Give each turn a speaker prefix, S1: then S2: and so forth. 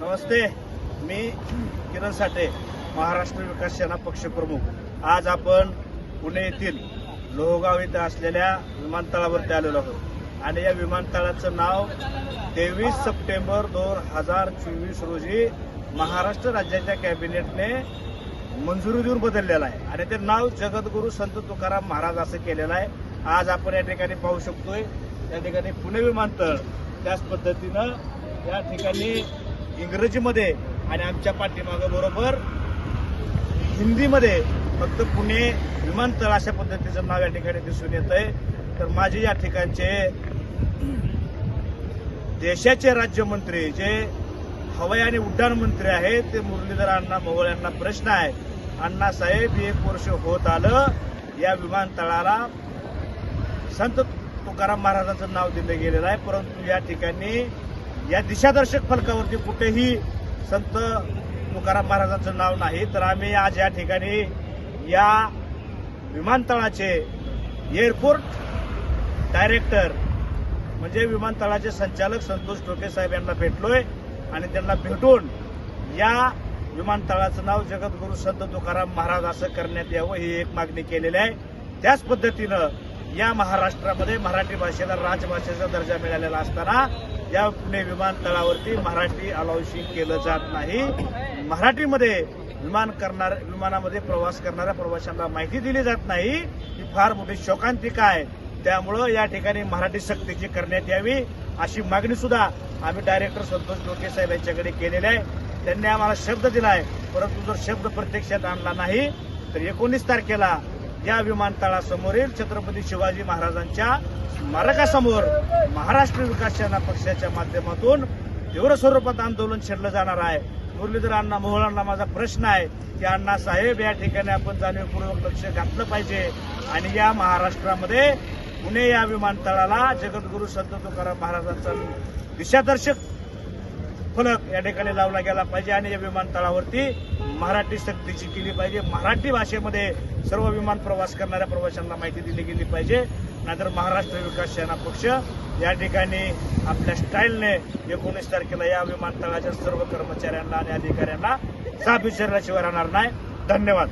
S1: नमस्ते मी किरण साठे महाराष्ट्र विकास सेना पक्षप्रमुख. आज आपण पुणे येथील लोहगाव इथं असलेल्या विमानतळावरती आलेलो आहोत. आणि या विमानतळाचं नाव तेवीस सप्टेंबर दोन हजार चोवीस रोजी महाराष्ट्र राज्याच्या कॅबिनेटने मंजुरी देऊन बदललेलं आहे. आणि ते नाव जगद्गुरू संत तुकाराम महाराज असं केलेलं आहे. आज आपण या ठिकाणी पाहू शकतोय या ठिकाणी पुणे विमानतळ त्याच पद्धतीनं या ठिकाणी इंग्रजीमध्ये आणि आमच्या पाठीमागं बरोबर हिंदीमध्ये फक्त पुणे विमानतळ अशा पद्धतीचं नाव या ठिकाणी दिसून येत आहे. तर माझे या ठिकाणचे देशाचे राज्यमंत्री जे हवाई आणि उड्डाण मंत्री आहेत ते मुरलीधर अण्णा मोहोळ यांना प्रश्न आहे. अण्णा साहेब एक वर्ष होत आलं या विमानतळाला. संत तुकाराम महाराजांचं नाव दिलं गेलेलं आहे परंतु या ठिकाणी या दिशादर्शक फलकावरती कुठेही संत तुकाराम महाराजांचं नाव नाही तर आम्ही आज या ठिकाणी या विमानतळाचे एअरपोर्ट डायरेक्टर म्हणजे विमानतळाचे संचालक संतोष टोके साहेब यांना भेटलोय आणि त्यांना भेटून या विमानतळाचं नाव जगद्गुरू संत तुकाराम महाराज असं करण्यात यावं ही एक मागणी केलेली आहे. त्याच पद्धतीनं या महाराष्ट्रामध्ये मराठी भाषेला राजभाषेचा दर्जा मिळालेला असताना या पुणे विमानतळावरती मराठी अलाउशिंग केलं जात नाही. मराठीमध्ये विमान करणार विमानामध्ये प्रवास करणाऱ्या प्रवाशांना माहिती दिली जात नाही. ही फार मोठी शोकांतिका आहे. त्यामुळं या ठिकाणी मराठी सक्तीची करण्यात यावी अशी मागणी सुद्धा आम्ही डायरेक्टर संतोष डोके साहेब यांच्याकडे केलेली आहे. त्यांनी आम्हाला शब्द दिलाय परंतु जर शब्द प्रत्यक्षात आणला नाही तर एकोणीस तारखेला या विमानतळासमोरील छत्रपती शिवाजी महाराजांच्या स्मारकासमोर महाराष्ट्र विकास सेना पक्षाच्या माध्यमातून तीव्र स्वरूपात आंदोलन छेडलं जाणार आहे. मुरलीधर अण्णा मोहळांना माझा प्रश्न आहे की अण्णा साहेब या ठिकाणी आपण जाणीवपूर्वक लक्ष घातलं पाहिजे. आणि या महाराष्ट्रामध्ये पुणे या विमानतळाला जगद्गुरू संत तुकाराम महाराजांचा दिशादर्शक फलक या ठिकाणी लावला गेला पाहिजे. आणि या विमानतळावरती मराठी सक्तीची केली पाहिजे. मराठी भाषेमध्ये सर्व विमान प्रवास करणाऱ्या प्रवाशांना माहिती दिली गेली पाहिजे. नाहीतर महाराष्ट्र विकास सेना पक्ष या ठिकाणी आपल्या स्टाईलने एकोणीस तारखेला या विमानतळाच्या सर्व कर्मचाऱ्यांना आणि अधिकाऱ्यांना साफ विचारल्याशिवाय राहणार नाही. धन्यवाद.